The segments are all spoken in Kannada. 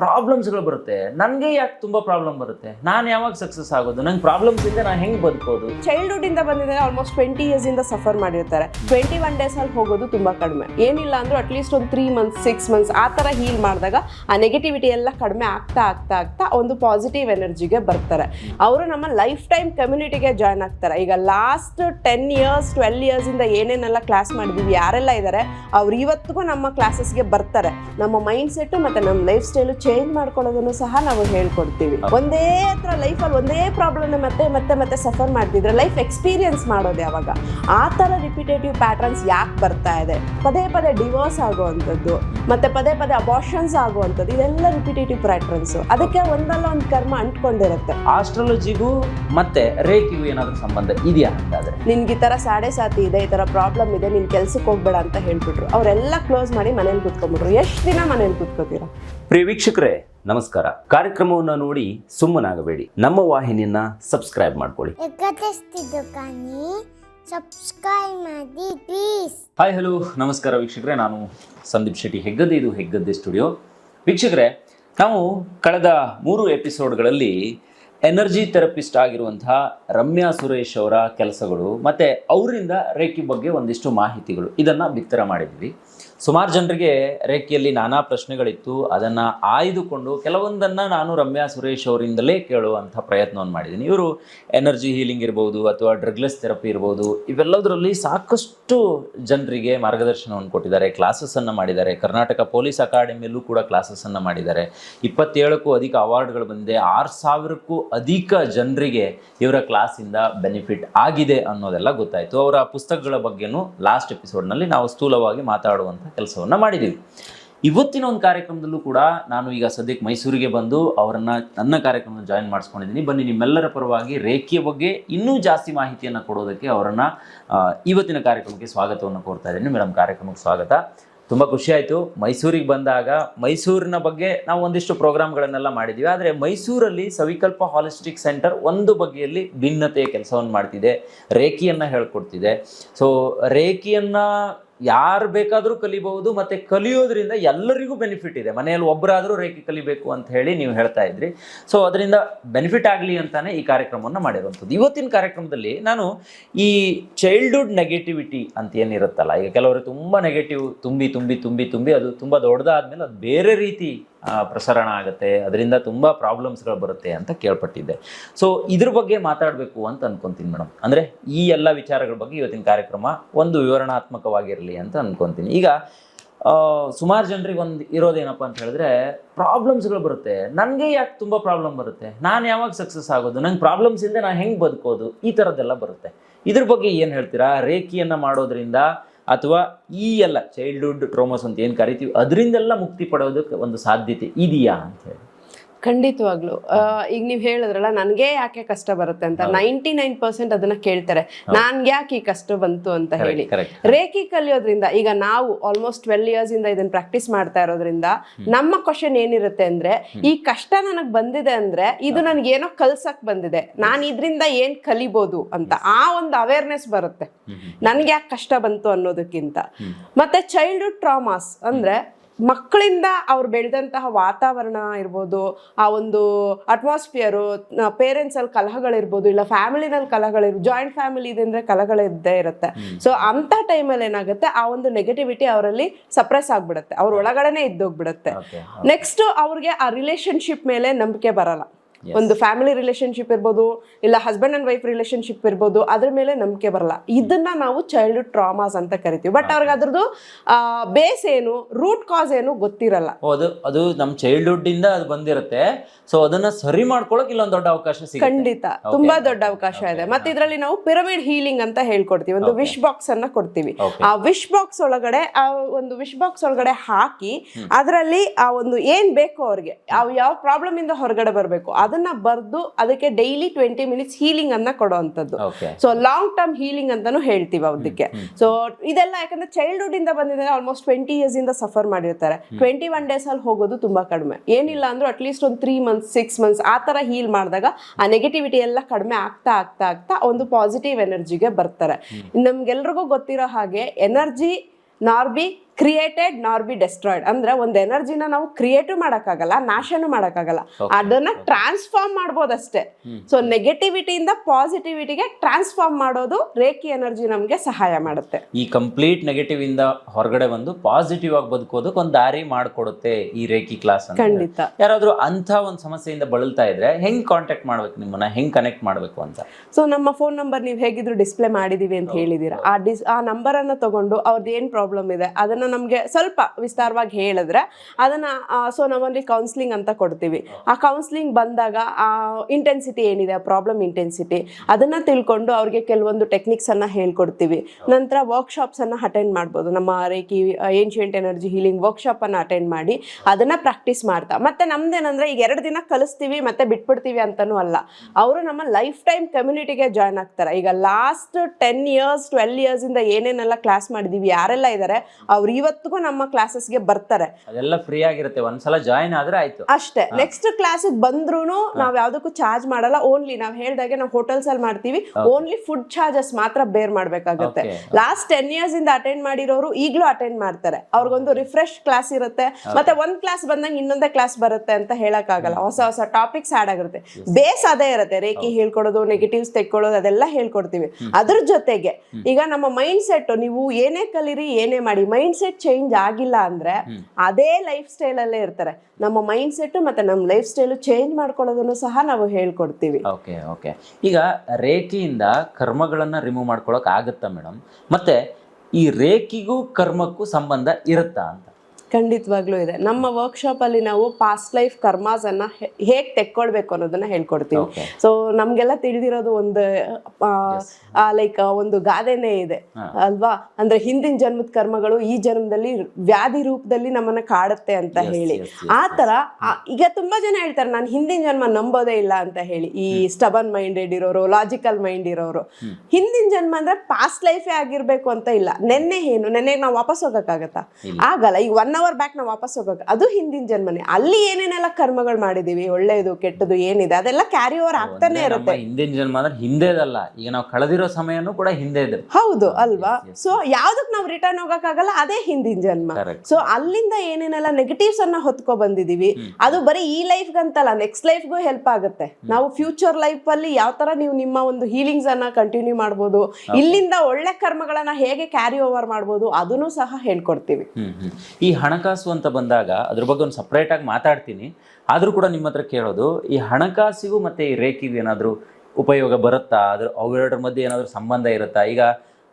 ಪ್ರಾಬ್ಲಮ್ಸ್ಗಳು ಬರುತ್ತೆ. ನನಗೆ ಯಾಕೆ ತುಂಬ ಪ್ರಾಬ್ಲಮ್ ಬರುತ್ತೆ? ನಾನು ಯಾವಾಗ ಸಕ್ಸಸ್ ಆಗೋದು? ನಂಗೆ ಪ್ರಾಬ್ಲಮ್ಸ್ ಇಂದ ನಾನು ಹೆಂಗೆ ಬದುಕೋದು? ಚೈಲ್ಡ್ಹುಡ್ ಇಂದ ಬಂದಿದ್ದಾರೆ ಆಲ್ಮೋಸ್ಟ್ ಟ್ವೆಂಟಿ ಇಯರ್ಸ್ ಇಂದ ಸಫರ್ ಮಾಡಿರ್ತಾರೆ. ಟ್ವೆಂಟಿ ಒನ್ ಡೇಸ್ ಅಲ್ಲಿ ಹೋಗೋದು ತುಂಬಾ ಕಡಿಮೆ. ಏನಿಲ್ಲ ಅಂದ್ರೂ ಅಟ್ಲೀಸ್ಟ್ ಒಂದು ತ್ರೀ ಮಂತ್ಸ್ ಸಿಕ್ಸ್ ಮಂತ್ಸ್ ಆ ಥರ ಹೀಲ್ ಮಾಡಿದಾಗ ಆ ನೆಗೆಟಿವಿಟಿ ಎಲ್ಲ ಕಡಿಮೆ ಆಗ್ತಾ ಆಗ್ತಾ ಆಗ್ತಾ ಒಂದು ಪಾಸಿಟಿವ್ ಎನರ್ಜಿಗೆ ಬರ್ತಾರೆ. ಅವರು ನಮ್ಮ ಲೈಫ್ ಟೈಮ್ ಕಮ್ಯುನಿಟಿಗೆ ಜಾಯ್ನ್ ಆಗ್ತಾರೆ. ಈಗ last ten years twelve years ಇಂದ ಏನೇನೆಲ್ಲ ಕ್ಲಾಸ್ ಮಾಡಿದೀವಿ, ಯಾರೆಲ್ಲ ಇದ್ದಾರೆ ಅವ್ರು ಇವತ್ತಿಗೂ ನಮ್ಮ ಕ್ಲಾಸಸ್ಗೆ ಬರ್ತಾರೆ. ನಮ್ಮ ಮೈಂಡ್ ಸೆಟ್ ಮತ್ತೆ ನಮ್ಮ ಲೈಫ್ ಸ್ಟೈಲು ಚೇಂಜ್ ಮಾಡ್ಕೊಳ್ಳೋದನ್ನು ಸಹ ನಾವು ಹೇಳ್ಕೊಡ್ತೀವಿ. ಒಂದೇ ಹತ್ರ ಲೈಫಲ್ಲಿ ಒಂದೇ ಪ್ರಾಬ್ಲಮ್ ಮತ್ತೆ ಮತ್ತೆ ಮತ್ತೆ ಸಫರ್ ಮಾಡ್ತಿದ್ರೆ ಲೈಫ್ ಎಕ್ಸ್ಪೀರಿಯನ್ಸ್ ಮಾಡೋದು ಯಾವಾಗ? ಆ ಥರ ರಿಪಿಟೇಟಿವ್ ಪ್ಯಾಟರ್ನ್ಸ್ ಯಾಕೆ ಬರ್ತಾ ಇದೆ? ಪದೇ ಪದೇ ಡಿವೋರ್ಸ್ ಆಗುವಂಥದ್ದು ಮತ್ತೆ ಪದೇ ಪದೇ ಅಬಾರ್ಷನ್ಸ್ ಆಗುವಂಥದ್ದು ಇದೆಲ್ಲ ರಿಪಿಟೇಟಿವ್ ಪ್ಯಾಟರ್ನ್ಸ್ ಅದಕ್ಕೆ ಒಂದಲ್ಲ ಒಂದು ಕರ್ಮ ಅಂಟ್ಕೊಂಡಿರುತ್ತೆ. ಆಸ್ಟ್ರಾಲಜಿಗೂ ಮತ್ತೆ ರೇಖಿಗೂ ಏನಾದರೂ ಸಂಬಂಧ ಇದೆಯಾ ಹಾಗಾದ್ರೆ ನಿನ್ಗೆ ಈ ತರ ಸಾಡೆ ಸಾತಿ ಇದೆ ಈ ತರ ಪ್ರಾಬ್ಲಮ್ ಇದೆ ನಿನ್ ಕೆಲ್ಸಕ್ಕೆ ಹೋಗ್ಬೇಡ ಅಂತ ಹೇಳ್ಬಿಟ್ರು. ಅವರೆಲ್ಲ ಕ್ಲೋಸ್ ಮಾಡಿ ಮನೇಲಿ ಕುತ್ಕೊಂಡ್ಬಿಟ್ರು. ಎಷ್ಟು ದಿನ ಮನೇಲಿ ಕುತ್ಕೋತೀರಾ? ಪ್ರಿಯ ವೀಕ್ಷಕರೇ ನಮಸ್ಕಾರ. ಕಾರ್ಯಕ್ರಮವನ್ನು ನೋಡಿ ಸುಮ್ಮನಾಗಬೇಡಿ. ನಮ್ಮ ವಾಹಿನಿಯನ್ನ ಸಬ್ಸ್ಕ್ರೈಬ್ ಮಾಡ್ಕೊಳ್ಳಿ. ಎಕತೆಸ್ತಿದ್ದು ಕಾನಿ ಸಬ್ಸ್ಕ್ರೈಬ್ ಮಾಡಿ ಪ್ಲೀಸ್ ಹಾಯ್ ಹಲೋ ನಮಸ್ಕಾರ ವೀಕ್ಷಕರೇ ನಾನು ಸಂದೀಪ್ ಶೆಟ್ಟಿ ಹೆಗ್ಗದ್ದೆ ಇದು ಹೆಗ್ಗದ್ದೆ ಸ್ಟುಡಿಯೋ ವೀಕ್ಷಕರೇ ನಾವು ಕಳೆದ ಮೂರು ಎಪಿಸೋಡ್ಗಳಲ್ಲಿ ಎನರ್ಜಿ ಥೆರಪಿಸ್ಟ್ ಆಗಿರುವಂತಹ ರಮ್ಯಾ ಸುರೇಶ್ ಅವರ ಕೆಲಸಗಳು ಮತ್ತು ಅವರಿಂದ ರೇಖಿ ಬಗ್ಗೆ ಒಂದಿಷ್ಟು ಮಾಹಿತಿಗಳು ಇದನ್ನು ಬಿತ್ತರ ಮಾಡಿದ್ವಿ ಸುಮಾರು ಜನರಿಗೆ ರೇಖೆಯಲ್ಲಿ ನಾನಾ ಪ್ರಶ್ನೆಗಳಿತ್ತು. ಅದನ್ನು ಆಯ್ದುಕೊಂಡು ಕೆಲವೊಂದನ್ನು ನಾನು ರಮ್ಯಾ ಸುರೇಶ್ ಅವರಿಂದಲೇ ಕೇಳುವಂಥ ಪ್ರಯತ್ನವನ್ನು ಮಾಡಿದ್ದೀನಿ ಇವರು ಎನರ್ಜಿ ಹೀಲಿಂಗ್ ಇರ್ಬೋದು ಅಥವಾ ಡ್ರಗ್ಲೆಸ್ ಥೆರಪಿ ಇರ್ಬೋದು. ಇವೆಲ್ಲದರಲ್ಲಿ ಸಾಕಷ್ಟು ಜನರಿಗೆ ಮಾರ್ಗದರ್ಶನವನ್ನು ಕೊಟ್ಟಿದ್ದಾರೆ. ಕ್ಲಾಸಸನ್ನು ಮಾಡಿದ್ದಾರೆ. ಕರ್ನಾಟಕ ಪೊಲೀಸ್ ಅಕಾಡೆಮಿಯಲ್ಲೂ ಕೂಡ ಕ್ಲಾಸಸನ್ನು ಮಾಡಿದ್ದಾರೆ. ಇಪ್ಪತ್ತೇಳಕ್ಕೂ ಅಧಿಕ ಅವಾರ್ಡ್ಗಳು ಬಂದಿದೆ. ಆರು ಸಾವಿರಕ್ಕೂ ಅಧಿಕ ಜನರಿಗೆ ಇವರ ಕ್ಲಾಸಿಂದ ಬೆನಿಫಿಟ್ ಆಗಿದೆ ಅನ್ನೋದೆಲ್ಲ ಗೊತ್ತಾಯಿತು. ಅವರ ಪುಸ್ತಕಗಳ ಬಗ್ಗೆನೂ ಲಾಸ್ಟ್ ಎಪಿಸೋಡ್ನಲ್ಲಿ ನಾವು ಸ್ಥೂಲವಾಗಿ ಮಾತಾಡುವಂಥ ಕೆಲಸವನ್ನು ಮಾಡಿದ್ದೀವಿ ಇವತ್ತಿನ ಒಂದು ಕಾರ್ಯಕ್ರಮದಲ್ಲೂ ಕೂಡ ನಾನು ಈಗ ಸದ್ಯಕ್ಕೆ ಮೈಸೂರಿಗೆ ಬಂದು ಅವರನ್ನು ನನ್ನ ಕಾರ್ಯಕ್ರಮ ಜಾಯಿನ್ ಮಾಡಿಸ್ಕೊಂಡಿದ್ದೀನಿ. ಬನ್ನಿ, ನಿಮ್ಮೆಲ್ಲರ ಪರವಾಗಿ ರೇಖೆಯ ಬಗ್ಗೆ ಇನ್ನೂ ಜಾಸ್ತಿ ಮಾಹಿತಿಯನ್ನು ಕೊಡೋದಕ್ಕೆ ಅವರನ್ನು ಇವತ್ತಿನ ಕಾರ್ಯಕ್ರಮಕ್ಕೆ ಸ್ವಾಗತವನ್ನು ಕೋರ್ತಾ ಇದ್ದೀನಿ. ಮೇಡಮ್ ಕಾರ್ಯಕ್ರಮಕ್ಕೆ ಸ್ವಾಗತ. ತುಂಬ ಖುಷಿಯಾಯಿತು ಮೈಸೂರಿಗೆ ಬಂದಾಗ ಮೈಸೂರಿನ ಬಗ್ಗೆ ನಾವು ಒಂದಿಷ್ಟು ಪ್ರೋಗ್ರಾಮ್ಗಳನ್ನೆಲ್ಲ ಮಾಡಿದ್ದೀವಿ ಆದರೆ ಮೈಸೂರಲ್ಲಿ ಸವಿಕಲ್ಪ ಹಾಲಿಸ್ಟಿಕ್ ಸೆಂಟರ್ ಒಂದು ಬಗೆಯಲ್ಲಿ ಭಿನ್ನತೆಯ ಕೆಲಸವನ್ನು ಮಾಡ್ತಿದೆ. ರೇಖಿಯನ್ನು ಹೇಳ್ಕೊಡ್ತಿದೆ. ಸೊ ರೇಖಿಯನ್ನು ಯಾರು ಬೇಕಾದರೂ ಕಲಿಬಹುದು, ಮತ್ತೆ ಕಲಿಯೋದ್ರಿಂದ ಎಲ್ಲರಿಗೂ ಬೆನಿಫಿಟ್ ಇದೆ. ಮನೆಯಲ್ಲಿ ಒಬ್ಬರಾದರೂ ರೇಖೆ ಕಲಿಬೇಕು ಅಂತ ಹೇಳಿ ನೀವು ಹೇಳ್ತಾ ಇದ್ರಿ. ಸೊ ಅದರಿಂದ ಬೆನಿಫಿಟ್ ಆಗಲಿ ಅಂತಾನೆ ಈ ಕಾರ್ಯಕ್ರಮವನ್ನು ಮಾಡಿರುವಂಥದ್ದು. ಇವತ್ತಿನ ಕಾರ್ಯಕ್ರಮದಲ್ಲಿ ನಾನು ಈ ಚೈಲ್ಡ್ಹುಡ್ ನೆಗೆಟಿವಿಟಿ ಅಂತ ಏನಿರುತ್ತಲ್ಲ, ಈಗ ಕೆಲವರು ತುಂಬ ನೆಗೆಟಿವ್ ತುಂಬಿ ತುಂಬಿ ತುಂಬಿ ತುಂಬಿ, ಅದು ತುಂಬ ದೊಡ್ಡದಾದ್ಮೇಲೆ ಅದು ಬೇರೆ ರೀತಿ ಪ್ರಸರಣ ಆಗುತ್ತೆ, ಅದರಿಂದ ತುಂಬ ಪ್ರಾಬ್ಲಮ್ಸ್ಗಳು ಬರುತ್ತೆ ಅಂತ ಕೇಳ್ಪಟ್ಟಿದ್ದೆ. ಸೊ ಇದ್ರ ಬಗ್ಗೆ ಮಾತಾಡಬೇಕು ಅಂತ ಅನ್ಕೊಂತೀನಿ ಮೇಡಮ್. ಅಂದರೆ ಈ ಎಲ್ಲ ವಿಚಾರಗಳ ಬಗ್ಗೆ ಇವತ್ತಿನ ಕಾರ್ಯಕ್ರಮ ಒಂದು ವಿವರಣಾತ್ಮಕವಾಗಿರಲಿ ಅಂತ ಅನ್ಕೊಂತೀನಿ. ಈಗ ಸುಮಾರು ಜನರಿಗೆ ಒಂದು ಇರೋದೇನಪ್ಪ ಅಂತ ಹೇಳಿದ್ರೆ ಪ್ರಾಬ್ಲಮ್ಸ್ಗಳು ಬರುತ್ತೆ. ನನಗೆ ಯಾಕೆ ತುಂಬ ಪ್ರಾಬ್ಲಮ್ ಬರುತ್ತೆ? ನಾನು ಯಾವಾಗ ಸಕ್ಸಸ್ ಆಗೋದು? ನಂಗೆ ಪ್ರಾಬ್ಲಮ್ಸ್ ಇಲ್ಲದೆ ನಾನು ಹೆಂಗೆ ಬದುಕೋದು? ಈ ಥರದ್ದೆಲ್ಲ ಬರುತ್ತೆ. ಇದ್ರ ಬಗ್ಗೆ ಏನು ಹೇಳ್ತೀರಾ? ರೇಖಿಯನ್ನು ಮಾಡೋದ್ರಿಂದ ಅಥವಾ ಈ ಎಲ್ಲ ಚೈಲ್ಡ್ಹುಡ್ ಟ್ರೋಮಸ್ ಅಂತ ಏನು ಕರಿತೀವಿ, ಅದರಿಂದೆಲ್ಲ ಮುಕ್ತಿ ಪಡೋದಕ್ಕೆ ಒಂದು ಸಾಧ್ಯತೆ ಇದೆಯಾ ಅಂತ ಹೇಳಿ. ಖಂಡಿತವಾಗ್ಲು. ಈಗ ನೀವು ಹೇಳಿದ್ರಲ್ಲ ನನಗೆ ಯಾಕೆ ಕಷ್ಟ ಬರುತ್ತೆ ಅಂತ? ನೈಂಟಿ ನೈನ್ ಪರ್ಸೆಂಟ್ ಅದನ್ನ ಕೇಳ್ತಾರೆ. ನನ್ಗೆ ಯಾಕೆ ಈ ಕಷ್ಟ ಬಂತು ಅಂತ ಹೇಳಿ. ರೇಖಿ ಕಲಿಯೋದ್ರಿಂದ ಈಗ ನಾವು ಆಲ್ಮೋಸ್ಟ್ ಟ್ವೆಲ್ ಇಯರ್ಸ್ ಇಂದ ಇದನ್ನ ಪ್ರಾಕ್ಟೀಸ್ ಮಾಡ್ತಾ ಇರೋದ್ರಿಂದ ನಮ್ಮ ಕ್ವಶನ್ ಏನಿರುತ್ತೆ ಅಂದ್ರೆ ಈ ಕಷ್ಟ ನನಗ್ ಬಂದಿದೆ ಅಂದ್ರೆ ಇದು ನನ್ಗೆ ಏನೋ ಕಲ್ಸಕ್ ಬಂದಿದೆ. ನಾನು ಇದರಿಂದ ಏನ್ ಕಲಿಬೋದು ಅಂತ ಆ ಒಂದು ಅವೇರ್ನೆಸ್ ಬರುತ್ತೆ. ನನ್ಗೆ ಯಾಕೆ ಕಷ್ಟ ಬಂತು ಅನ್ನೋದಕ್ಕಿಂತ. ಮತ್ತೆ ಚೈಲ್ಡ್ಹುಡ್ ಟ್ರಾಮಾಸ್ ಅಂದ್ರೆ ಮಕ್ಕಳಿಂದ ಅವ್ರು ಬೆಳೆದಂತಹ ವಾತಾವರಣ ಇರ್ಬೋದು ಆ ಒಂದು ಅಟ್ಮಾಸ್ಫಿಯರು ಪೇರೆಂಟ್ಸಲ್ಲಿ ಕಲಹಗಳಿರ್ಬೋದು ಇಲ್ಲ ಫ್ಯಾಮಿಲಿನಲ್ಲಿ ಕಲಹಗಳಿರ್ ಜಾಯಿಂಟ್ ಫ್ಯಾಮಿಲಿ ಇದೆ ಅಂದರೆ ಕಲಹಗಳಿದ್ದೇ ಇರುತ್ತೆ. ಸೊ ಅಂತ ಟೈಮಲ್ಲಿ ಏನಾಗುತ್ತೆ ಆ ಒಂದು ನೆಗೆಟಿವಿಟಿ ಅವರಲ್ಲಿ ಸಪ್ರೆಸ್ ಆಗಿಬಿಡುತ್ತೆ. ಅವ್ರ ಒಳಗಡೆನೆ ಇದ್ದೋಗ್ಬಿಡುತ್ತೆ. ನೆಕ್ಸ್ಟ್ ಅವ್ರಿಗೆ ಆ ರಿಲೇಶನ್ಶಿಪ್ ಮೇಲೆ ನಂಬಿಕೆ ಬರಲ್ಲ. ಒಂದು ಫ್ಯಾಮಿಲಿ ರಿಲೇಶನ್ಶಿಪ್ ಇರ್ಬೋದು ಇಲ್ಲ ಹಸ್ಬೆಂಡ್ ಅಂಡ್ ವೈಫ್ ರಿಲೇಶನ್ಶಿಪ್ ಇರ್ಬೋದು ಅದ್ರ ಮೇಲೆ ನಂಬಿಕೆ ಬರಲ್ಲ. ಇದನ್ನ ನಾವು ಚೈಲ್ಡ್ಹುಡ್ ಟ್ರಾಮಾಸ್ ಅಂತ ಕರಿತೀವಿ. ಬಟ್ ಅವ್ರಿಗೆ ಅದ್ರದ್ದು ಬೇಸ್ ಏನು ರೂಟ್ ಕಾಸ್ ಏನು ಗೊತ್ತಿರಲ್ಲ. ಅದು ಅದು ನಮ್ಮ ಚೈಲ್ಡ್ಹುಡ್ ಇಂದ ಅದು ಬಂದಿರುತ್ತೆ. ಸೊ ಅದನ್ನ ಸರಿ ಮಾಡ್ಕೊಳಕ್ ಇಲ್ಲೊಂದು ದೊಡ್ಡ ಅವಕಾಶ ಖಂಡಿತ. ತುಂಬಾ ದೊಡ್ಡ ಅವಕಾಶ ಇದೆ. ಮತ್ತೆ ಇದರಲ್ಲಿ ನಾವು ಪಿರಮಿಡ್ ಹೀಲಿಂಗ್ ಅಂತ ಹೇಳ್ಕೊಡ್ತೀವಿ. ಒಂದು ವಿಶ್ ಬಾಕ್ಸ್ ಅನ್ನ ಕೊಡ್ತೀವಿ. ಆ ವಿಶ್ ಬಾಕ್ಸ್ ಒಳಗಡೆ ಆ ಒಂದು ವಿಶ್ ಬಾಕ್ಸ್ ಒಳಗಡೆ ಹಾಕಿ ಅದರಲ್ಲಿ ಆ ಒಂದು ಏನ್ ಬೇಕು ಅವ್ರಿಗೆ ಅವ್ ಯಾವ ಪ್ರಾಬ್ಲಮ್ ಇಂದ ಹೊರಗಡೆ ಬರಬೇಕು ಅದನ್ನ ಬರೆದು ಅದಕ್ಕೆ ಡೈಲಿ ಟ್ವೆಂಟಿ ಮಿನಿಟ್ಸ್ ಹೀಲಿಂಗ್ ಅನ್ನ ಕೊಡುವಂಥದ್ದು ಸೊ ಲಾಂಗ್ ಟರ್ಮ್ ಹೀಲಿಂಗ್ ಅಂತಾನು ಹೇಳ್ತೀವಿ ಅದಕ್ಕೆ ಸೊ ಇದೆಲ್ಲ ಯಾಕಂದ್ರೆ ಚೈಲ್ಡ್ಹುಡ್ ಇಂದ ಬಂದಿದ್ದಾರೆ ಆಲ್ಮೋಸ್ಟ್ ಟ್ವೆಂಟಿ ಇಯರ್ಸ್ ಇಂದ ಸಫರ್ ಮಾಡಿರ್ತಾರೆ. ಟ್ವೆಂಟಿ ಒನ್ ಡೇಸ್ ಅಲ್ಲಿ ಹೋಗೋದು ತುಂಬಾ ಕಡಿಮೆ. ಏನಿಲ್ಲ ಅಂದ್ರೂ ಅಟ್ಲೀಸ್ಟ್ ಒಂದು ತ್ರೀ ಮಂತ್ಸ್ ಸಿಕ್ಸ್ ಮಂತ್ಸ್ ಆ ತರ ಹೀಲ್ ಮಾಡಿದಾಗ ಆ ನೆಗೆಟಿವಿಟಿ ಎಲ್ಲ ಕಡಿಮೆ ಆಗ್ತಾ ಆಗ್ತಾ ಆಗ್ತಾ ಒಂದು ಪಾಸಿಟಿವ್ ಎನರ್ಜಿಗೆ ಬರ್ತಾರೆ. ನಮ್ಗೆಲ್ರಿಗೂ ಗೊತ್ತಿರೋ ಹಾಗೆ energy nor be created nor be destroyed ಅಂದ್ರೆ ಒಂದು ಎನರ್ಜಿನ ನಾವು ಕ್ರಿಯೇಟಿವ್ ಮಾಡೋಕ್ಕಾಗಲ್ಲ ನಾಶನೂ ಮಾಡೋಕ್ಕಾಗಲ್ಲ. ಅದನ್ನ ಟ್ರಾನ್ಸ್ಫಾರ್ಮ್ ಮಾಡ್ಬೋದಷ್ಟೇ. ಸೊ ನೆಗೆಟಿವಿಟಿಯಿಂದ ಪಾಸಿಟಿವಿಟಿಗೆ ಟ್ರಾನ್ಸ್ಫಾರ್ಮ್ ಮಾಡೋದು ರೇಖಿ ಎನರ್ಜಿ ನಮಗೆ ಸಹಾಯ ಮಾಡುತ್ತೆ. ಈ ಕಂಪ್ಲೀಟ್ ನೆಗೆಟಿವ್ ಇಂದ ಹೊರಗಡೆ ಬಂದು ಪಾಸಿಟಿವ್ ಆಗಿ ಬದುಕೋದಕ್ಕೆ ಒಂದು ದಾರಿ ಮಾಡಿಕೊಡುತ್ತೆ ಈ ರೇಖಿ ಕ್ಲಾಸ್ ಖಂಡಿತ. ಯಾರಾದರೂ ಅಂತ ಒಂದು ಸಮಸ್ಯೆಯಿಂದ ಬಳಲ್ತಾ ಇದ್ರೆ ಹೆಂಗ್ ಕಾಂಟ್ಯಾಕ್ಟ್ ಮಾಡ್ಬೇಕು ನಿಮ್ಮನ್ನ? ಹೆಂಗ್ ಕನೆಕ್ಟ್ ಮಾಡ್ಬೇಕು ಅಂತ? ಸೊ ನಮ್ಮ ಫೋನ್ ನಂಬರ್ ನೀವು ಹೇಗಿದ್ರು ಡಿಸ್ಪ್ಲೇ ಮಾಡಿದೀವಿ ಅಂತ ಹೇಳಿದೀರಾ. ಆ ಡಿಸ್ ಆ ನಂಬರ್ ಅನ್ನ ತಗೊಂಡು ಅವ್ರದ್ದು ಏನ್ ಪ್ರಾಬ್ಲಮ್ ಇದೆ. ಅದನ್ನ ನಮಗೆ ಸ್ವಲ್ಪ ವಿಸ್ತಾರವಾಗಿ ಹೇಳಿದ್ರೆ ಅದನ್ನ ಸೊ ನಾವಲ್ಲಿ ಕೌನ್ಸಿಲಿಂಗ್ ಅಂತ ಕೊಡ್ತೀವಿ. ಆ ಕೌನ್ಸಿಲಿಂಗ್ ಬಂದಾಗ, ಆ ಇಂಟೆನ್ಸಿಟಿ ಏನಿದೆ ಪ್ರಾಬ್ಲಮ್ ಇಂಟೆನ್ಸಿಟಿ ಅದನ್ನ ತಿಳ್ಕೊಂಡು ಅವ್ರಿಗೆ ಕೆಲವೊಂದು ಟೆಕ್ನಿಕ್ಸ್ ಅನ್ನ ಹೇಳ್ಕೊಡ್ತೀವಿ. ನಂತರ ವರ್ಕ್ಶಾಪ್ಸ್ ಅನ್ನ ಅಟೆಂಡ್ ಮಾಡ್ಬೋದು. ನಮ್ಮ reiki ancient energy healing workshop ಅನ್ನ ಅಟೆಂಡ್ ಮಾಡಿ ಅದನ್ನ ಪ್ರಾಕ್ಟೀಸ್ ಮಾಡ್ತಾ. ಮತ್ತೆ ನಮ್ದೇನಂದ್ರೆ ಈಗ ಎರಡು ದಿನ ಕಲಿಸ್ತೀವಿ, ಮತ್ತೆ ಬಿಟ್ಬಿಡ್ತೀವಿ ಅಂತಾನೂ ಅಲ್ಲ. ಅವರು ನಮ್ಮ ಲೈಫ್ ಟೈಮ್ ಕಮ್ಯುನಿಟಿಗೆ ಜಾಯ್ನ್ ಆಗ್ತಾರೆ. ಈಗ last ten years twelve years ಇಂದ ಏನೇನೆಲ್ಲ ಕ್ಲಾಸ್ ಮಾಡಿದೀವಿ, ಯಾರೆಲ್ಲ ಇದ್ದಾರೆ ಅವ್ರು ಇವತ್ತಿಗೂ ನಮ್ಮ ಕ್ಲಾಸಸ್ಗೆ ಬರ್ತಾರೆ. ಅದೆಲ್ಲ ಫ್ರೀ ಆಗಿರುತ್ತೆ ಒಂದ್ಸಲ ಜಾಯಿನ್ ಆದ್ರೆ ಆಯ್ತು. ಅಷ್ಟೇ ನೆಕ್ಸ್ಟ್ ಕ್ಲಾಸಿಗೆ ಬಂದ್ರು ನಾವ್ ಯಾವ್ದಕ್ಕೂ ಚಾರ್ಜ್ ಮಾಡಲ್ಲ ಓನ್ಲಿ ನಾವ್ ಹೇಳ್ದಾಗೆ ನಾವು ಹೋಟೆಲ್ಸ್ ಅಲ್ಲಿ ಮಾಡ್ತೀವಿ ಓನ್ಲಿ ಫುಡ್ ಚಾರ್ಜಸ್ ಮಾತ್ರ ಬೇರ್ ಮಾಡ್ಬೇಕಾಗತ್ತೆ. ಲಾಸ್ಟ್ ಟೆನ್ ಇಯರ್ಸ್ ಇಂದ ಅಟೆಂಡ್ ಮಾಡಿರೋರು ಈಗಲೂ ಅಟೆಂಡ್ ಮಾಡ್ತಾರೆ. ಅವ್ರಿಗೊಂದು ರಿಫ್ರೆಶ್ ಕ್ಲಾಸ್ ಇರುತ್ತೆ ಮತ್ತೆ ಒಂದ್ ಕ್ಲಾಸ್ ಬಂದಂಗೆ ಇನ್ನೊಂದೇ ಕ್ಲಾಸ್ ಬರುತ್ತೆ ಅಂತ ಹೇಳಕ್ ಆಗಲ್ಲ ಹೊಸ ಹೊಸ ಟಾಪಿಕ್ಸ್ ಆಡ್ ಆಗಿರುತ್ತೆ ಬೇಸ್ ಅದೇ ಇರುತ್ತೆ ರೇಖಿ ಹೇಳ್ಕೊಡೋದು ನೆಗೆಟಿವ್ಸ್ ತೆಕ್ಕೊಳ್ಳೋದು ಅದೆಲ್ಲ ಹೇಳ್ಕೊಡ್ತೀವಿ. ಅದ್ರ ಜೊತೆಗೆ ಈಗ ನಮ್ಮ ಮೈಂಡ್ ಸೆಟ್ ನೀವು ಏನೇ ಕಲೀರಿ ಏನೇ ಮಾಡಿ ಮೈಂಡ್ ಸೆಟ್ ಚೇಂಜ್ ಆಗಿಲ್ಲ ಅಂದ್ರೆ ಅದೇ ಲೈಫ್ ಸ್ಟೈಲ್ ಅಲ್ಲೇ ಇರ್ತಾರೆ. ನಮ್ಮ ಮೈಂಡ್ ಸೆಟ್ ಮತ್ತೆ ನಮ್ಮ ಲೈಫ್ ಸ್ಟೈಲ್ ಚೇಂಜ್ ಮಾಡ್ಕೊಳ್ಳೋದನ್ನು ಸಹ ನಾವು ಹೇಳ್ಕೊಡ್ತೀವಿ. ಓಕೆ ಓಕೆ ಈಗ ರೇಖೆಯಿಂದ ಕರ್ಮಗಳನ್ನ ರಿಮೂವ್ ಮಾಡ್ಕೊಳಕ್ ಆಗುತ್ತಾ ಮೇಡಮ್ ಮತ್ತೆ ಈ ರೇಖಿಗೂ ಕರ್ಮಕ್ಕೂ ಸಂಬಂಧ ಇರುತ್ತಾ ಅಂತ? ಖಂಡಿತವಾಗ್ಲೂ ಇದೆ. ನಮ್ಮ ವರ್ಕ್ಶಾಪ್ ಅಲ್ಲಿ ನಾವು ಪಾಸ್ಟ್ ಲೈಫ್ ಕರ್ಮಾಸ್ ಅನ್ನ ಹೇಗೆ ತೆಕ್ಕೊಳ್ಬೇಕು ಅನ್ನೋದನ್ನ ಹೇಳ್ಕೊಡ್ತೀವಿ. ಸೊ ನಮ್ಗೆಲ್ಲ ತಿಳಿದಿರೋದು ಒಂದು ಲೈಕ್ ಒಂದು ಗಾದೆನೇ ಇದೆ. ಅಲ್ವಾ? ಅಂದ್ರೆ ಹಿಂದಿನ ಜನ್ಮದ ಕರ್ಮಗಳು ಈ ಜನ್ಮದಲ್ಲಿ ವ್ಯಾಧಿ ರೂಪದಲ್ಲಿ ನಮ್ಮನ್ನ ಕಾಡುತ್ತೆ ಅಂತ ಹೇಳಿ. ಆ ತರ ಈಗ ತುಂಬಾ ಜನ ಹೇಳ್ತಾರೆ ನಾನು ಹಿಂದಿನ ಜನ್ಮ ನಂಬೋದೇ ಇಲ್ಲ ಅಂತ ಹೇಳಿ. ಈ ಸ್ಟಬನ್ ಮೈಂಡೆಡ್ ಇರೋರು ಲಾಜಿಕಲ್ ಮೈಂಡ್ ಇರೋರು. ಹಿಂದಿನ ಜನ್ಮ ಅಂದ್ರೆ ಪಾಸ್ಟ್ ಲೈಫೇ ಆಗಿರ್ಬೇಕು ಅಂತ ಇಲ್ಲ. ನೆನ್ನೆ ಏನು? ನೆನ್ನೆ ನಾವು ವಾಪಸ್ ಹೋಗಕ್ಕಾಗತ್ತಾ? ಆಗಲ್ಲ. ಈಗ ಒನ್ ಅವರ್ ಬ್ಯಾಕ್ ನಾವು ವಾಪಸ್ ಹೋಗಕ್ಕೆ ಅದು ಹಿಂದಿನ ಜನ್ಮನೆ. ಅಲ್ಲಿ ಏನೇನೆಲ್ಲ ಕರ್ಮಗಳು ಮಾಡಿದೀವಿ ಒಳ್ಳೇದು ಕೆಟ್ಟದು ಏನಿದೆ ಅದೆಲ್ಲ ಕ್ಯಾರಿ ಓವರ್ ಆಗ್ತಾನೆ ಇರುತ್ತೆ. ಹಿಂದಿನ ಜನ್ಮ ಅಂದ್ರೆ ಹಿಂದೆದಲ್ಲ ಈಗ ನಾವು ಕಳೆದಿರೋ ಸಮಯನೂ ಕೂಡ ಹಿಂದೆ ಇದೆ. ಹೌದು ಅಲ್ವಾ? ಸೊ ಯಾವ್ದಕ್ ನಾವು ರಿಟರ್ನ್ ಹೋಗಕ್ಕಾಗಲ್ಲ ಅದೇ ಹಿಂದಿನ ಜನ್ಮ. ಸೊ ಅಲ್ಲಿಂದ ಏನೇನೆಲ್ಲ ನೆಗೆಟಿವ್ಸ್ ಅನ್ನ ಹೊತ್ಕೊ ಬಂದಿದೀವಿ ಅದು ಬರೀ ಈ ಲೈಫ್ ಗಂತಲ್ಲ ನೆಕ್ಸ್ಟ್ ಲೈಫ್ಗೂ ಹೆಲ್ಪ್ ಆಗುತ್ತೆ. ನಾವು ಫ್ಯೂಚರ್ ಲೈಫ್ ಅಲ್ಲಿ ಯಾವ ತರ ನೀವು ನಿಮ್ಮ ಒಂದು ಹೀಲಿಂಗ್ಸ್ ಅನ್ನ ಕಂಟಿನ್ಯೂ ಮಾಡ್ಬೋದು ಇಲ್ಲಿಂದ ಒಳ್ಳೆ ಕರ್ಮಗಳನ್ನ ಹೇಗೆ ಕ್ಯಾರಿ ಓವರ್ ಮಾಡ್ಬೋದು ಅದನ್ನು ಸಹ ಹೇಳ್ಕೊಡ್ತೀವಿ. ಈ ಹಣಕಾಸು ಅಂತ ಬಂದಾಗ ಅದ್ರ ಬಗ್ಗೆ ಒಂದು ಸಪ್ರೇಟಾಗಿ ಮಾತಾಡ್ತೀನಿ. ಆದ್ರೂ ಕೂಡ ನಿಮ್ಮ ಹತ್ರ ಕೇಳೋದು, ಈ ಹಣಕಾಸಿಗೂ ಮತ್ತೆ ಈ ರೇಖಿಗೂ ಏನಾದರೂ ಉಪಯೋಗ ಬರುತ್ತಾ? ಅದ್ರ ಅವೆರಡರ ಮಧ್ಯೆ ಏನಾದರೂ ಸಂಬಂಧ ಇರುತ್ತಾ? ಈಗ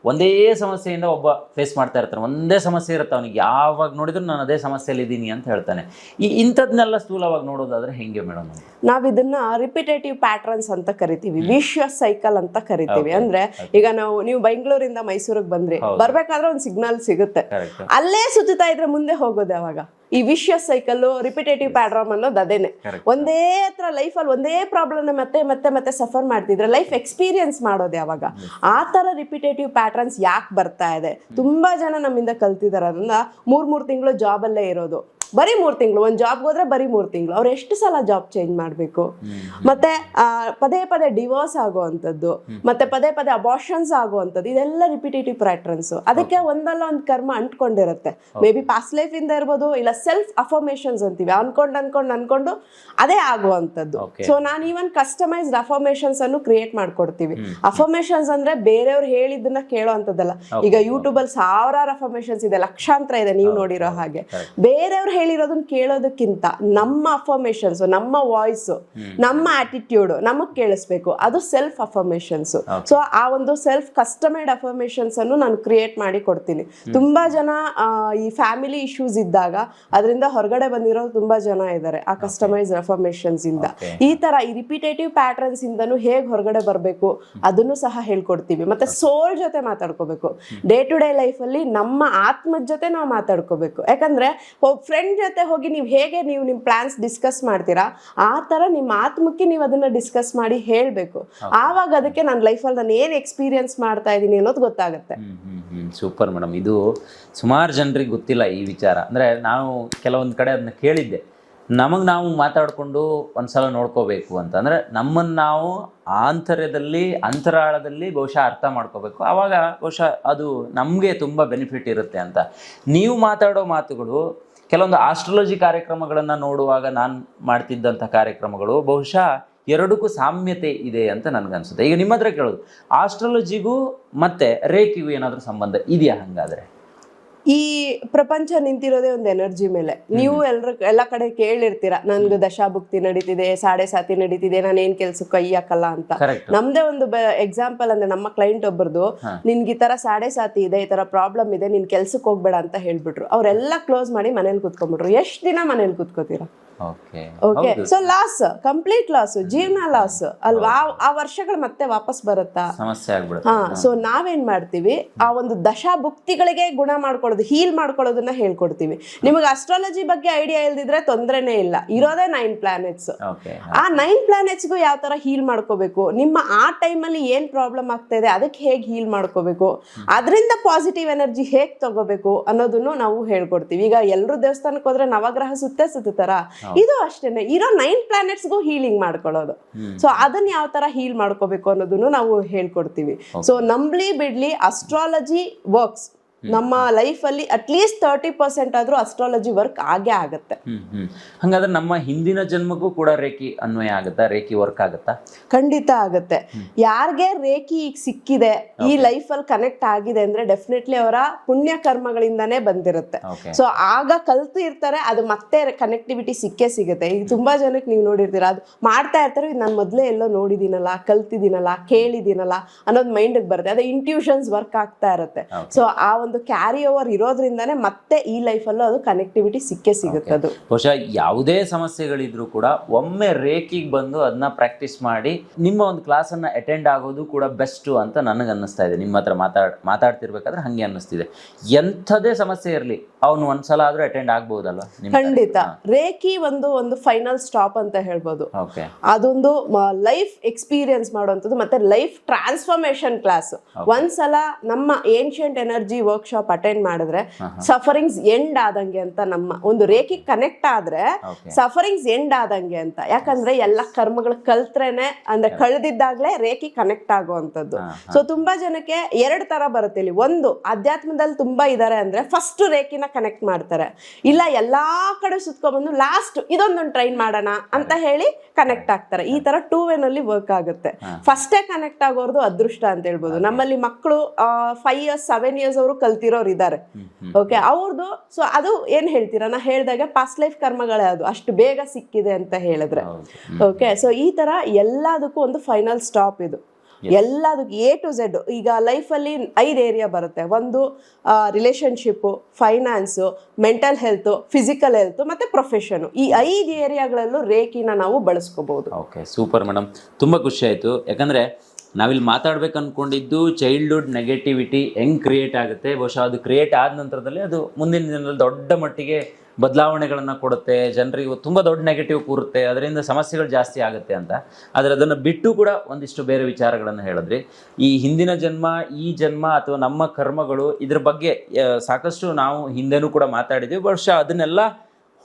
ಒಂದೇ ಸಮಸ್ಯೆಯಿಂದ ಒಬ್ಬ ಫೇಸ್ ಮಾಡ್ತಾ ಇರ್ತಾನೆ. ಒಂದೇ ಸಮಸ್ಯೆ ಇರುತ್ತೆ ಅವನಿಗೆ. ಯಾವಾಗ ನೋಡಿದ್ರು ನಾನು ಅದೇ ಸಮಸ್ಯೆಯಲ್ಲಿ ಇದ್ದೀನಿ ಅಂತ ಹೇಳ್ತಾನೆ. ಈ ಇಂಥದ್ನೆಲ್ಲ ಸ್ಥೂಲವಾಗಿ ನೋಡೋದಾದ್ರೆ ಹೆಂಗೆ ಮೇಡಮ್ ನಾವು ಇದನ್ನ ರಿಪಿಟೇಟಿವ್ ಪ್ಯಾಟ್ರನ್ಸ್ ಅಂತ ಕರಿತೀವಿ. ವಿಶ್ವಸ್ ಸೈಕಲ್ ಅಂತ ಕರಿತೀವಿ. ಅಂದ್ರೆ ಈಗ ನಾವು ನೀವು ಬೆಂಗಳೂರಿಂದ ಮೈಸೂರಿಗೆ ಬಂದ್ರಿ. ಬರ್ಬೇಕಾದ್ರೆ ಒಂದು ಸಿಗ್ನಲ್ ಸಿಗುತ್ತೆ. ಅಲ್ಲೇ ಸುತ್ತುತ್ತಾ ಇದ್ರೆ ಮುಂದೆ ಹೋಗೋದು ಯಾವಾಗ? ಈ ವಿಶ್ವಸ್ ಸೈಕಲ್ ರಿಪಿಟೇಟಿವ್ ಪ್ಯಾಡ್ರಾಮ್ ಅನ್ನೋದು ಅದೇನೆ. ಒಂದೇ ಹತ್ರ ಲೈಫಲ್ಲಿ ಒಂದೇ ಪ್ರಾಬ್ಲಮ್ ಮತ್ತೆ ಮತ್ತೆ ಮತ್ತೆ ಸಫರ್ ಮಾಡ್ತಿದ್ರೆ ಲೈಫ್ ಎಕ್ಸ್ಪೀರಿಯನ್ಸ್ ಮಾಡೋದು ಯಾವಾಗ? ಆ ತರ ರಿಪಿಟೇಟಿವ್ ಪ್ಯಾಟ್ರನ್ಸ್ ಯಾಕೆ ಬರ್ತಾ ಇದೆ? ತುಂಬಾ ಜನ ನಮ್ಮಿಂದ ಕಲ್ತಿದಾರೆ. ಅದನ್ನ ಮೂರ್ ಮೂರ್ ತಿಂಗಳು ಜಾಬಲ್ಲೇ ಇರೋದು. ಬರೀ ಮೂರು ತಿಂಗಳು ಒಂದು ಜಾಬ್ಗೆ ಹೋದ್ರೆ ಬರೀ ಮೂರು ತಿಂಗಳು. ಅವ್ರು ಎಷ್ಟು ಸಲ ಜಾಬ್ ಚೇಂಜ್ ಮಾಡಬೇಕು? ಮತ್ತೆ ಪದೇ ಪದೇ ಡಿವೋರ್ಸ್ ಆಗುವಂಥದ್ದು ಮತ್ತೆ ಪದೇ ಪದೇ ಅಬಾರ್ಷನ್ಸ್ ಆಗುವಂಥದ್ದು ಇದೆಲ್ಲ ರಿಪಿಟೇಟಿವ್ ಪ್ಯಾಟ್ರನ್ಸ್ ಅದಕ್ಕೆ ಒಂದಲ್ಲ ಒಂದು ಕರ್ಮ ಅಂಟ್ಕೊಂಡಿರುತ್ತೆ. ಮೇ ಬಿ ಪಾಸ್ಟ್ ಲೈಫ್ ಇಂದ ಇರ್ಬೋದು ಇಲ್ಲ ಸೆಲ್ಫ್ ಅಫರ್ಮೇಷನ್ಸ್ ಅಂತೀವಿ. ಅನ್ಕೊಂಡು ಅನ್ಕೊಂಡು ಅನ್ಕೊಂಡು ಅದೇ ಆಗುವಂಥದ್ದು. ಸೊ ನಾನು ಈವನ್ ಕಸ್ಟಮೈಸ್ಡ್ ಅಫರ್ಮೇಷನ್ಸ್ ಅನ್ನು ಕ್ರಿಯೇಟ್ ಮಾಡ್ಕೊಡ್ತೀವಿ. ಅಫರ್ಮೇಷನ್ಸ್ ಅಂದ್ರೆ ಬೇರೆಯವ್ರು ಹೇಳಿದ್ದನ್ನ ಕೇಳೋ ಅಂತದಲ್ಲ ಈಗ ಯೂಟ್ಯೂಬ್ ಅಲ್ಲಿ ಸಾವಿರಾರು ಅಫರ್ಮೇಷನ್ಸ್ ಇದೆ. ಲಕ್ಷಾಂತರ ಇದೆ ನೀವು ನೋಡಿರೋ ಹಾಗೆ. ಬೇರೆಯವ್ರು ಹೇಳಿರೋದನ್ನ ಕೇಳೋದಕ್ಕಿಂತ ನಮ್ಮ ಅಫರ್ಮೇಷನ್ಸ್ ನಮ್ಮ ವಾಯ್ಸ್ ನಮ್ಮ ಆಟಿಟ್ಯೂಡ್ ನಮಗ್ ಕೇಳಿಸ್ಬೇಕು. ಅದು ಸೆಲ್ಫ್ ಅಫರ್ಮೇಷನ್ಸ್ ಸೊ ಆ ಒಂದು ಸೆಲ್ಫ್ ಕಸ್ಟಮೈಡ್ ಅಫರ್ಮೇಷನ್ಸ್ ಅನ್ನು ನಾನು ಕ್ರಿಯೇಟ್ ಮಾಡಿ ಕೊಡ್ತೀನಿ. ತುಂಬಾ ಜನ ಈ ಫ್ಯಾಮಿಲಿ ಇಶ್ಯೂಸ್ ಇದ್ದಾಗ ಅದರಿಂದ ಹೊರಗಡೆ ಬಂದಿರೋ ತುಂಬಾ ಜನ ಇದ್ದಾರೆ ಆ ಕಸ್ಟಮೈಸ್ ಅಫರ್ಮೇಷನ್ಸ್ ಇಂದ. ಈ ತರ ಈ ರಿಪಿಟೇಟಿವ್ ಪ್ಯಾಟರ್ನ್ಸ್ ಇಂದನು ಹೇಗೆ ಹೊರಗಡೆ ಬರಬೇಕು ಅದನ್ನು ಸಹ ಹೇಳ್ಕೊಡ್ತೀವಿ. ಮತ್ತೆ ಸೋಲ್ ಜೊತೆ ಮಾತಾಡ್ಕೋಬೇಕು. ಡೇ ಟು ಡೇ ಲೈಫ್ ಅಲ್ಲಿ ನಮ್ಮ ಆತ್ಮದ ಜೊತೆ ನಾವು ಮಾತಾಡ್ಕೋಬೇಕು. ಯಾಕಂದ್ರೆ ಫ್ರೆಂಡ್ ಜೊತೆ ಹೋಗಿ ನೀವು ಹೇಗೆ ನೀವು ನಿಮ್ಮ ಪ್ಲಾನ್ಸ್ ಡಿಸ್ಕಸ್ ಮಾಡ್ತೀರಾ ಆ ತರ ನಿಮ್ಮ ಆತ್ಮಕ್ಕೆ ನೀವು ಅದನ್ನ ಡಿಸ್ಕಸ್ ಮಾಡಿ ಹೇಳ್ಬೇಕು. ಆವಾಗ ಅದಕ್ಕೆ ನನ್ನ ಲೈಫಲ್ಲಿ ನಾನು ಏನು ಎಕ್ಸ್ಪೀರಿಯನ್ಸ್ ಮಾಡ್ತಾ ಇದ್ದೀನಿ ಅನ್ನೋದು ಗೊತ್ತಾಗುತ್ತೆ. ಹ್ಮ್ ಹ್ಮ್ ಹ್ಮ್. Super madam. ಇದು ಸುಮಾರು ಜನರಿಗೆ ಗೊತ್ತಿಲ್ಲ ಈ ವಿಚಾರ. ಅಂದ್ರೆ ನಾವು ಕೆಲವೊಂದು ಕಡೆ ಅದನ್ನ ಕೇಳಿದ್ದೆ. ನಮಗೆ ನಾವು ಮಾತಾಡಿಕೊಂಡು ಒಂದ್ಸಲ ನೋಡ್ಕೋಬೇಕು ಅಂತ. ಅಂದರೆ ನಮ್ಮನ್ನು ನಾವು ಆಂತರ್ಯದಲ್ಲಿ ಅಂತರಾಳದಲ್ಲಿ ಬಹುಶಃ ಅರ್ಥ ಮಾಡ್ಕೋಬೇಕು. ಆವಾಗ ಬಹುಶಃ ಅದು ನಮಗೆ ತುಂಬ ಬೆನಿಫಿಟ್ ಇರುತ್ತೆ ಅಂತ. ನೀವು ಮಾತಾಡೋ ಮಾತುಗಳು ಕೆಲವೊಂದು ಆಸ್ಟ್ರಾಲಜಿ ಕಾರ್ಯಕ್ರಮಗಳನ್ನು ನೋಡುವಾಗ ನಾನು ಮಾಡ್ತಿದ್ದಂಥ ಕಾರ್ಯಕ್ರಮಗಳು ಬಹುಶಃ ಎರಡಕ್ಕೂ ಸಾಮ್ಯತೆ ಇದೆ ಅಂತ ನನಗನ್ಸುತ್ತೆ. ಈಗ ನಿಮ್ಮ ಹತ್ರ ಕೇಳೋದು ಆಸ್ಟ್ರಾಲಜಿಗೂ ಮತ್ತೆ ರೇಖಿಗೂ ಏನಾದರೂ ಸಂಬಂಧ ಇದೆಯಾ ಹಾಗಾದರೆ? ಈ ಪ್ರಪಂಚ ನಿಂತಿರೋದೇ ಒಂದು ಎನರ್ಜಿ ಮೇಲೆ. ನೀವು ಎಲ್ಲರ ಎಲ್ಲ ಕಡೆ ಕೇಳಿರ್ತೀರಾ ನನ್ಗೆ ದಶಾಭುಕ್ತಿ ನಡೀತಿದೆ ಸಾಡೆ ಸಾತಿ ನಡೀತಿದೆ ನಾನು ಏನ್ ಕೆಲ್ಸಕ್ಕೆ ಕೈ ಹಾಕಲ್ಲ ಅಂತ. ನಮ್ದೇ ಒಂದು ಎಕ್ಸಾಂಪಲ್ ಅಂದ್ರೆ ನಮ್ಮ ಕ್ಲೈಂಟ್ ಒಬ್ಬರದು ನಿನ್ಗೆ ಈ ತರ ಸಾಡೆ ಸಾತಿ ಇದೆ ಈ ತರ ಪ್ರಾಬ್ಲಮ್ ಇದೆ ನಿನ್ ಕೆಲ್ಸಕ್ಕೆ ಹೋಗ್ಬೇಡ ಅಂತ ಹೇಳ್ಬಿಟ್ರು. ಅವ್ರೆಲ್ಲ ಕ್ಲೋಸ್ ಮಾಡಿ ಮನೇಲಿ ಕುತ್ಕೊಂಡ್ಬಿಟ್ರು. ಎಷ್ಟ್ ದಿನ ಮನೇಲಿ ಕುತ್ಕೋತೀರಾ? Okay. So loss complete loss ಜೀವನ ಲಾಸ್ ಅಲ್ವಾ? ಆ- ವರ್ಷಗಳು ಮತ್ತೆ ವಾಪಸ್ ಬರುತ್ತಾ? ಸಮಸ್ಯೆ ಆಗ್ಬಿಡುತ್ತೆ. ಹಾ ಸೊ ನಾವೇನ್ ಮಾಡ್ತೀವಿ? ಆ ಒಂದು ದಶಾಭುಕ್ತಿಗಳಿಗೆ ಗುಣ ಮಾಡ್ಕೊಳ್ಳೋದು ಹೀಲ್ ಮಾಡ್ಕೊಳ್ಳೋದನ್ನ ಹೇಳ್ಕೊಡ್ತೀವಿ. ನಿಮಗೆ ಅಸ್ಟ್ರಾಲಜಿ ಬಗ್ಗೆ ಐಡಿಯಾ ಇಲ್ದಿದ್ರೆ ತೊಂದರೆನೇ ಇಲ್ಲ. ಇರೋದೇ ನೈನ್ ಪ್ಲಾನೆಟ್ಸ್ ಆ ನೈನ್ ಪ್ಲಾನೆಟ್ಸ್ಗೂ ಯಾವ ತರ ಹೀಲ್ ಮಾಡ್ಕೋಬೇಕು? ನಿಮ್ಮ ಆ ಟೈಮಲ್ಲಿ ಏನ್ ಪ್ರಾಬ್ಲಮ್ ಆಗ್ತಾ ಇದೆ ಅದಕ್ಕೆ ಹೇಗೆ ಹೀಲ್ ಮಾಡ್ಕೋಬೇಕು? ಅದರಿಂದ ಪಾಸಿಟಿವ್ ಎನರ್ಜಿ ಹೇಗೆ ತಗೋಬೇಕು ಅನ್ನೋದನ್ನು ನಾವು ಹೇಳ್ಕೊಡ್ತೀವಿ. ಈಗ ಎಲ್ಲರೂ ದೇವಸ್ಥಾನಕ್ಕೆ ಹೋದ್ರೆ ನವಗ್ರಹ ಸುತ್ತೇ ಸುತ್ತಾರ ಇದು ಅಷ್ಟೇನೆ. ಇರೋ ನೈನ್ ಪ್ಲಾನೆಟ್ಸ್ಗೂ ಹೀಲಿಂಗ್ ಮಾಡ್ಕೊಳ್ಳೋದು. ಸೊ ಅದನ್ನ ಯಾವ ತರ ಹೀಲ್ ಮಾಡ್ಕೋಬೇಕು ಅನ್ನೋದನ್ನು ನಾವು ಹೇಳ್ಕೊಡ್ತೀವಿ. ಸೊ ನಂಬ್ಲಿ ಬಿಡ್ಲಿ ಅಸ್ಟ್ರಾಲಜಿ ವರ್ಕ್ಸ್ ನಮ್ಮ ಲೈಫಲ್ಲಿ ಅಟ್ಲೀಸ್ಟ್ ತರ್ಟಿ ಪರ್ಸೆಂಟ್ ಆದ್ರೂ ಅಸ್ಟ್ರಾಲಜಿ ವರ್ಕ್ ಆಗೇ ಆಗುತ್ತೆ. ಹಂಗಾದ್ರೆ ನಮ್ಮ ಹಿಂದಿನ ಜನ್ಮಕ್ಕೂ ಕೂಡ ರೇಖಿ ಅನ್ವಯ ಆಗುತ್ತಾ? ರೇಖಿ ವರ್ಕ್ ಆಗುತ್ತಾ? ಖಂಡಿತ ಆಗುತ್ತೆ. ಯಾರಿಗೆ ರೇಖಿ ಈಗ ಸಿಕ್ಕಿದೆ ಈ ಲೈಫ್ ಅಲ್ಲಿ ಕನೆಕ್ಟ್ ಆಗಿದೆ ಅಂದ್ರೆ ಡೆಫಿನೆಟ್ಲಿ ಅವರ ಪುಣ್ಯ ಕರ್ಮಗಳಿಂದಾನೇ ಬಂದಿರುತ್ತೆ ಸೊ ಆಗ ಕಲ್ತು ಇರ್ತಾರೆ ಅದು ಮತ್ತೆ ಕನೆಕ್ಟಿವಿಟಿ ಸಿಕ್ಕೇ ಸಿಗುತ್ತೆ. ಈಗ ತುಂಬಾ ಜನಕ್ಕೆ ನೀವು ನೋಡಿರ್ತೀರ ಅದು ಮಾಡ್ತಾ ಇರ್ತಾರೆ ಇದು ನಾನು ಮೊದಲೇ ಎಲ್ಲೋ ನೋಡಿದ್ದೀನಲ್ಲ ಕಲ್ತಿದ್ದೀನಲ್ಲ ಕೇಳಿದ್ದೀನಲ್ಲ ಅನ್ನೋದು ಮೈಂಡಿಗೆ ಬರುತ್ತೆ. ಅದೇ ಇಂಟ್ಯೂಷನ್ಸ್ ವರ್ಕ್ ಆಗ್ತಾ ಇರುತ್ತೆ. ಸೊ ಆ ಒಂದು ಕ್ಯಾರಿ ಓವರ್ ಇರೋದ್ರಿಂದನೇ ಮತ್ತೆ ಈ ಲೈಫಲ್ಲೂ ಅದು ಕನೆಕ್ಟಿವಿಟಿ ಸಿಕ್ಕೇ ಸಿಗುತ್ತೆ ಅದು ಬಹುಶಃ ಯಾವುದೇ ಸಮಸ್ಯೆಗಳಿದ್ರು ಕೂಡ ಒಮ್ಮೆ ರೇಖಿಗೆ ಬಂದು ಅದನ್ನ ಪ್ರಾಕ್ಟೀಸ್ ಮಾಡಿ ನಿಮ್ಮ ಒಂದು ಕ್ಲಾಸನ್ನು ಅಟೆಂಡ್ ಆಗೋದು ಕೂಡ ಬೆಸ್ಟು ಅಂತ ನನಗೆ ಅನ್ನಿಸ್ತಾ ಇದೆ. ನಿಮ್ಮ ಹತ್ರ ಮಾತಾಡ್ ಮಾತಾಡ್ತಿರ್ಬೇಕಾದ್ರೆ ಹಾಗೆ ಅನ್ನಿಸ್ತಿದೆ. ಎಂಥದೇ ಸಮಸ್ಯೆ ಇರಲಿ ಅವನು ಒಂದ್ಸಲ ಆದ್ರೂ ಅಟೆಂಡ್ ಆಗ್ಬೋದಲ್ವಾ ನಿಮ್ಮ ಖಂಡಿತ. ರೇಖಿ ಒಂದು ಒಂದು ಫೈನಲ್ ಸ್ಟಾಪ್ ಅಂತ ಹೇಳ್ಬೋದು. ಅದೊಂದು ಲೈಫ್ ಎಕ್ಸ್ಪೀರಿಯನ್ಸ್ ಮಾಡುವಂಥದ್ದು ಮತ್ತೆ ಲೈಫ್ ಟ್ರಾನ್ಸ್ಫಾರ್ಮೇಶನ್ ಕ್ಲಾಸ್ ಒಂದ್ಸಲ ನಮ್ಮ ಏನ್ಷಿಯಂಟ್ ಎನರ್ಜಿ ವರ್ಕ್ಶಾಪ್ ಅಟೆಂಡ್ ಮಾಡಿದ್ರೆ ಸಫರಿಂಗ್ಸ್ ಎಂಡ್ ಆದಂಗೆ ಅಂತ ನಮ್ಮ ಒಂದು ರೇಖಿ ಕನೆಕ್ಟ್ ಆದ್ರೆ ಸಫರಿಂಗ್ಸ್ ಎಂಡ್ ಆದಂಗೆ ಅಂತ. ಯಾಕಂದ್ರೆ ಎಲ್ಲ ಕರ್ಮಗಳು ಕಲ್ತ್ರೇನೆ ಅಂದ್ರೆ ಕಳೆದಿದ್ದಾಗ್ಲೇ ರೇಖಿ ಕನೆಕ್ಟ್ ಆಗುವಂಥದ್ದು. ಸೊ ತುಂಬಾ ಜನಕ್ಕೆ ಎರಡು ತರ ಬರುತ್ತೆ ಇಲ್ಲಿ. ಒಂದು ಅಧ್ಯಾತ್ಮದಲ್ಲಿ ತುಂಬಾ ಇದಾರೆ ಅಂದ್ರೆ ಫಸ್ಟ್ ರೇಖಿನ ಕನೆಕ್ಟ್ ಮಾಡ್ತಾರೆ. ಇಲ್ಲ ಎಲ್ಲಾ ಕಡೆ ಸುತ್ಕೊಂಡ್ಬಂದು ಲಾಸ್ಟ್ ಇದೊಂದೊಂದು ಟ್ರೈನ್ ಮಾಡೋಣ ಅಂತ ಹೇಳಿ ಕನೆಕ್ಟ್ ಆಗ್ತಾರೆ. ಈ ತರ ಟೂ ವೇನಲ್ಲಿ ವರ್ಕ್ ಆಗುತ್ತೆ. ಫಸ್ಟೇ ಕನೆಕ್ಟ್ ಆಗೋರ್ದು ಅದೃಷ್ಟ ಅಂತ ಹೇಳ್ಬೋದು. ನಮ್ಮಲ್ಲಿ ಮಕ್ಕಳು ಫೈವ್ ಇಯರ್ಸ್ ಸೆವೆನ್ ಇಯರ್ಸ್ ಅವರು ಕಲ್ತಿರೋರು ಇದ್ದಾರೆ ಓಕೆ ಅವ್ರದ್ದು ಸೊ ಅದು ಏನ್ ಹೇಳ್ತೀರಾ? ನಾ ಹೇಳಿದಾಗ ಪಾಸ್ಟ್ ಲೈಫ್ ಕರ್ಮಗಳೇ ಅದು. ಅಷ್ಟು ಬೇಗ ಸಿಕ್ಕಿದೆ ಅಂತ ಹೇಳಿದ್ರೆ. ಓಕೆ ಸೊ ಈ ತರ ಎಲ್ಲದಕ್ಕೂ ಒಂದು ಫೈನಲ್ ಸ್ಟಾಪ್ ಇದು. ಎಲ್ಲದಕ್ಕೂ ಎ ಟು ಝೆಡ್ ಈಗ ಲೈಫಲ್ಲಿ ಐದು ಏರಿಯಾ ಬರುತ್ತೆ. ಒಂದು relationship finance mental health physical health ಮತ್ತು ಪ್ರೊಫೆಷನು ಈ ಐದು ಏರಿಯಾಗಳಲ್ಲೂ ರೇಖಿನ ನಾವು ಬಳಸ್ಕೋಬಹುದು ಓಕೆ ಸೂಪರ್ ಮೇಡಮ್ ತುಂಬ ಖುಷಿ ಆಯಿತು. ಯಾಕಂದರೆ ನಾವಿಲ್ಲಿ ಮಾತಾಡ್ಬೇಕು ಅಂದ್ಕೊಂಡಿದ್ದು ಚೈಲ್ಡ್ಹುಡ್ ನೆಗೆಟಿವಿಟಿ ಹೆಂಗೆ ಕ್ರಿಯೇಟ್ ಆಗುತ್ತೆ? ಬಹುಶಃ ಅದು ಕ್ರಿಯೇಟ್ ಆದ ನಂತರದಲ್ಲಿ ಅದು ಮುಂದಿನ ದಿನದಲ್ಲಿ ದೊಡ್ಡ ಮಟ್ಟಿಗೆ ಬದಲಾವಣೆಗಳನ್ನು ಕೊಡುತ್ತೆ, ಜನರಿಗೆ ತುಂಬ ದೊಡ್ಡ ನೆಗೆಟಿವ್ ಕೂರುತ್ತೆ, ಅದರಿಂದ ಸಮಸ್ಯೆಗಳು ಜಾಸ್ತಿ ಆಗುತ್ತೆ ಅಂತ. ಆದರೆ ಅದನ್ನು ಬಿಟ್ಟು ಕೂಡ ಒಂದಿಷ್ಟು ಬೇರೆ ವಿಚಾರಗಳನ್ನು ಹೇಳಿದ್ರಿ. ಈ ಹಿಂದಿನ ಜನ್ಮ, ಈ ಜನ್ಮ ಅಥವಾ ನಮ್ಮ ಕರ್ಮಗಳು ಇದ್ರ ಬಗ್ಗೆ ಸಾಕಷ್ಟು ನಾವು ಹಿಂದೆನೂ ಕೂಡ ಮಾತಾಡಿದ್ವಿ. ಬಹುಶಃ ಅದನ್ನೆಲ್ಲ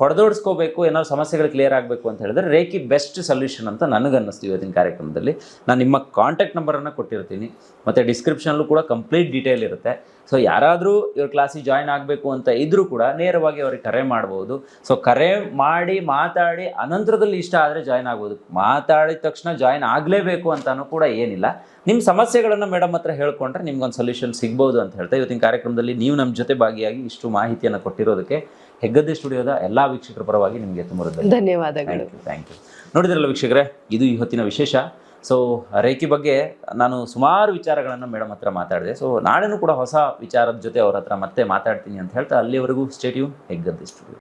ಹೊಡೆದೋಡಿಸ್ಕೋಬೇಕು, ಏನಾದ್ರು ಸಮಸ್ಯೆಗಳು ಕ್ಲಿಯರ್ ಆಗಬೇಕು ಅಂತ ಹೇಳಿದ್ರೆ ರೇಖಿ ಬೆಸ್ಟ್ ಸೊಲ್ಯೂಷನ್ ಅಂತ ನನಗನ್ನಿಸ್ತು ಇವತ್ತಿನ ಕಾರ್ಯಕ್ರಮದಲ್ಲಿ. ನಾನು ನಿಮ್ಮ ಕಾಂಟ್ಯಾಕ್ಟ್ ನಂಬರನ್ನು ಕೊಟ್ಟಿರ್ತೀನಿ. ಮತ್ತು ಡಿಸ್ಕ್ರಿಪ್ಷನಲ್ಲೂ ಕೂಡ ಕಂಪ್ಲೀಟ್ ಡೀಟೇಲ್ ಇರುತ್ತೆ. ಸೊ ಯಾರಾದರೂ ಇವ್ರ ಕ್ಲಾಸಿಗೆ ಜಾಯ್ನ್ ಆಗಬೇಕು ಅಂತ ಇದ್ದರೂ ಕೂಡ ನೇರವಾಗಿ ಅವ್ರಿಗೆ ಕರೆ ಮಾಡ್ಬೋದು. ಸೊ ಕರೆ ಮಾಡಿ, ಮಾತಾಡಿ, ಅನಂತರದಲ್ಲಿ ಇಷ್ಟ ಆದರೆ ಜಾಯ್ನ್ ಆಗ್ಬೋದು. ಮಾತಾಡಿದ ತಕ್ಷಣ ಜಾಯ್ನ್ ಆಗಲೇಬೇಕು ಅಂತಾನೂ ಕೂಡ ಏನಿಲ್ಲ. ನಿಮ್ಮ ಸಮಸ್ಯೆಗಳನ್ನು ಮೇಡಮ್ ಹತ್ರ ಹೇಳ್ಕೊಂಡ್ರೆ ನಿಮ್ಗೊಂದು ಸೊಲ್ಯೂಷನ್ ಸಿಗ್ಬೋದು ಅಂತ ಹೇಳ್ತಾ ಇವತ್ತಿನ ಕಾರ್ಯಕ್ರಮದಲ್ಲಿ ನೀವು ನಮ್ಮ ಜೊತೆ ಭಾಗಿಯಾಗಿ ಇಷ್ಟು ಮಾಹಿತಿಯನ್ನು ಕೊಟ್ಟಿರೋದಕ್ಕೆ ಹೆಗ್ಗದ್ದೆ ಸ್ಟುಡಿಯೋದ ಎಲ್ಲ ವೀಕ್ಷಕರ ಪರವಾಗಿ ನಿಮಗೆ ತುಂಬ ಧನ್ಯವಾದಗಳು. ಥ್ಯಾಂಕ್ ಯು ಥ್ಯಾಂಕ್ ಯು ನೋಡಿದ್ರಲ್ಲ ವೀಕ್ಷಕರೇ ಇದು ಇವತ್ತಿನ ವಿಶೇಷ. ಸೊ ರೇಖಿ ಬಗ್ಗೆ ನಾನು ಸುಮಾರು ವಿಚಾರಗಳನ್ನು ಮೇಡಮ್ ಹತ್ರ ಮಾತಾಡಿದೆ. ಸೊ ನಾಳೆನೂ ಕೂಡ ಹೊಸ ವಿಚಾರದ ಜೊತೆ ಅವ್ರ ಹತ್ರ ಮತ್ತೆ ಮಾತಾಡ್ತೀನಿ ಅಂತ ಹೇಳ್ತಾ ಅಲ್ಲಿವರೆಗೂ ಸ್ಟೇಟ್ಯೂ ಹೆಗ್ಗದ್ದೆ ಸ್ಟುಡಿಯೋ.